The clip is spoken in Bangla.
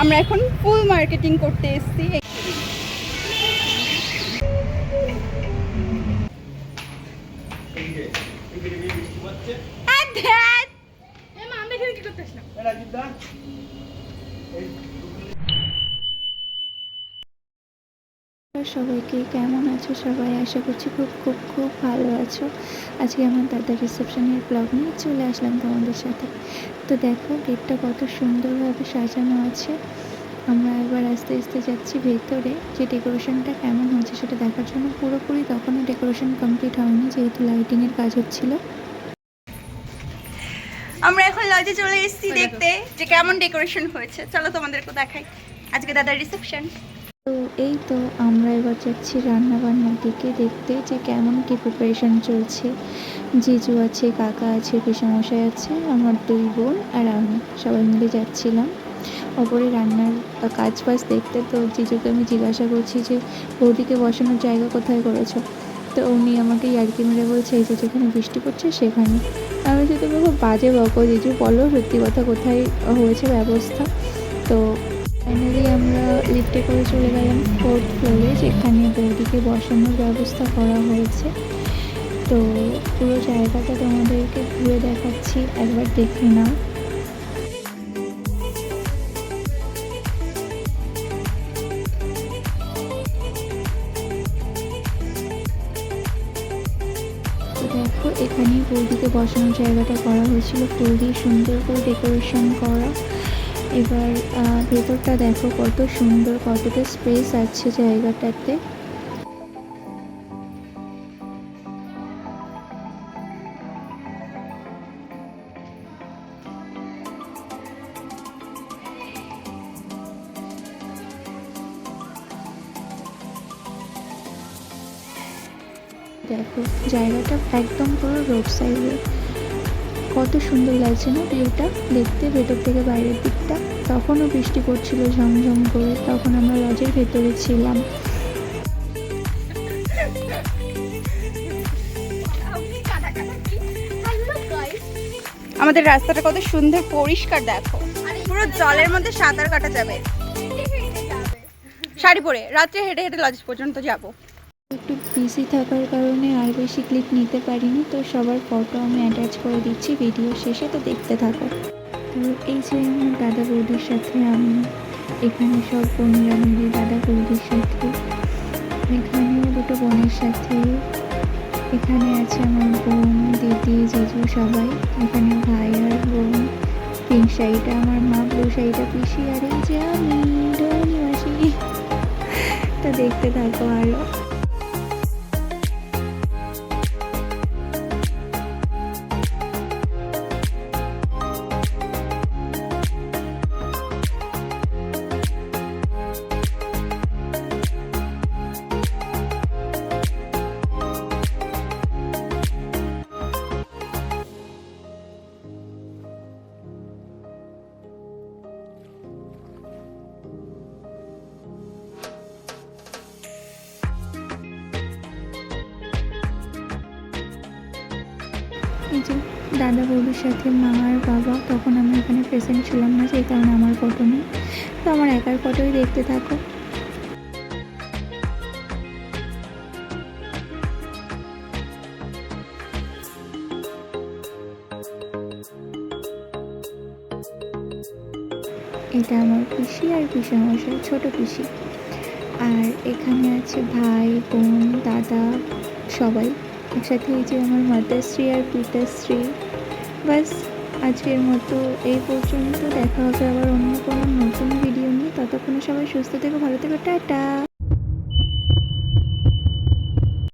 আমরা এখন ফুল মার্কেটিং করতে এসেছি। সবাইকে কেমন আছো সবাই? আশা করছি খুব খুব খুব ভালো আছো। আজকে আমার দাদার রিসেপশনের ব্লগ নিয়ে চলে আসলাম তোমাদের সাথে। তো দেখো গেটটা কত সুন্দরভাবে সাজানো আছে। আমরা এবার আস্তে আস্তে যাচ্ছি ভেতরে। যে ডেকোরেশনটা কেমন হয়েছে সেটা দেখার জন্য পুরোপুরি তখনও ডেকোরেশন কমপ্লিট হয়নি যেহেতু লাইটিংয়ের কাজ হচ্ছিল। আমরা এখন লজে চলে এসেছি দেখতে যে কেমন ডেকোরেশন হয়েছে। চলো তোমাদেরকে দেখাই। আজকে দাদার রিসেপশন এই তো আমরা এবার যাচ্ছি রান্না বান্নার দিকে দেখতে যে কেমন কি প্রিপারেশন চলছে। জিজু আছে, কাকা আছে, পিসামশাই আছে, আমার দুই বোন আর আমি সবাই মিলে যাচ্ছিলাম। ওপরে রান্নার কাজ বাজ দেখতে তো জিজুকে আমি জিজ্ঞাসা করছি যে, বৌদিকে বসানোর জায়গা কোথায় করেছ? তো উনি আমাকে ইয়ার্কি মেরে বলছে, এই যে যেখানে বৃষ্টি পড়ছে সেখানে। আমি যদি খুব বাজে বকো জিজু, বলো সত্যি কথা কোথায় হয়েছে ব্যবস্থা? তো ফাইনালি আমরা লিফটে করে চলে গেলাম ফোর্থ ফ্লোরে যেখানে বৌদিকে বসানোর ব্যবস্থা করা হয়েছে। তো পুরো জায়গাটা তোমাদেরকে ঘুরে দেখাচ্ছি, একবার দেখে নাও। দেখো এখানে বৌদিকে বসানোর জায়গাটা করা হয়েছিল। দিয়ে সুন্দর করে ডেকোরেশন করা। এবার ভেতরটা দেখো কত সুন্দর, কতটা স্পেস আছে জায়গাটাতে। দেখো, জায়গাটা একদম পুরো রোড সাইডে কত সুন্দর লাগছে না ভিউটা? দেখতে ভেতর থেকে বাইরের দিকটা। তখনও বৃষ্টি পড়ছিল ঝমঝম করে তখন আমরা লজের ভেতরে ছিলাম। আমাদের রাস্তাটা কত সুন্দর পরিষ্কার দেখো। পুরো জলের মধ্যে সাঁতার কাটা যাবে। শাড়ি পরে রাত্রে হেঁটে হেঁটে লজ পর্যন্ত যাব। একটু বিজি থাকার কারণে আর বেশি ক্লিপ নিতে পারিনি। তো সবার ফটো আমি অ্যাটাচ করে দিচ্ছি ভিডিও শেষে তো দেখতে থাকো। তো এই যে আমার দাদা বৌদির সাথে আমি, এখানে সব বোনেরা মিলে দাদা বৌদির সাথে, এখানেও দুটো বোনের সাথে, এখানে আছে আমার বোন, দিদি, জিজু সবাই, এখানে ভাই আর বোন। পিঙ্ক শাড়িটা আমার মা ব্লু শাড়িটা পিসি, আর এই যে আমি মাসি তা দেখতে থাকো আরও এই যে দাদা বৌদির সাথে মা আর বাবা তখন আমি এখানে প্রেজেন্ট ছিলাম না, সেই কারণে আমার ফটো নেই। তো আমার একার ফটোই দেখতে থাকো। এটা আমার পিসি আর পিসি মশাই ছোটো পিসি। আর এখানে আছে ভাই, বোন, দাদা, সবাই। একসাথে এই যে আমার মাতাশ্রী আর পিতাশ্রী বাস, আজকের মতো এই পর্যন্ত। দেখা হবে আবার অন্য কোনো নতুন ভিডিও নিয়ে। ততক্ষণে সবাই সুস্থ থেকো, ভালো থেকো, টাটা!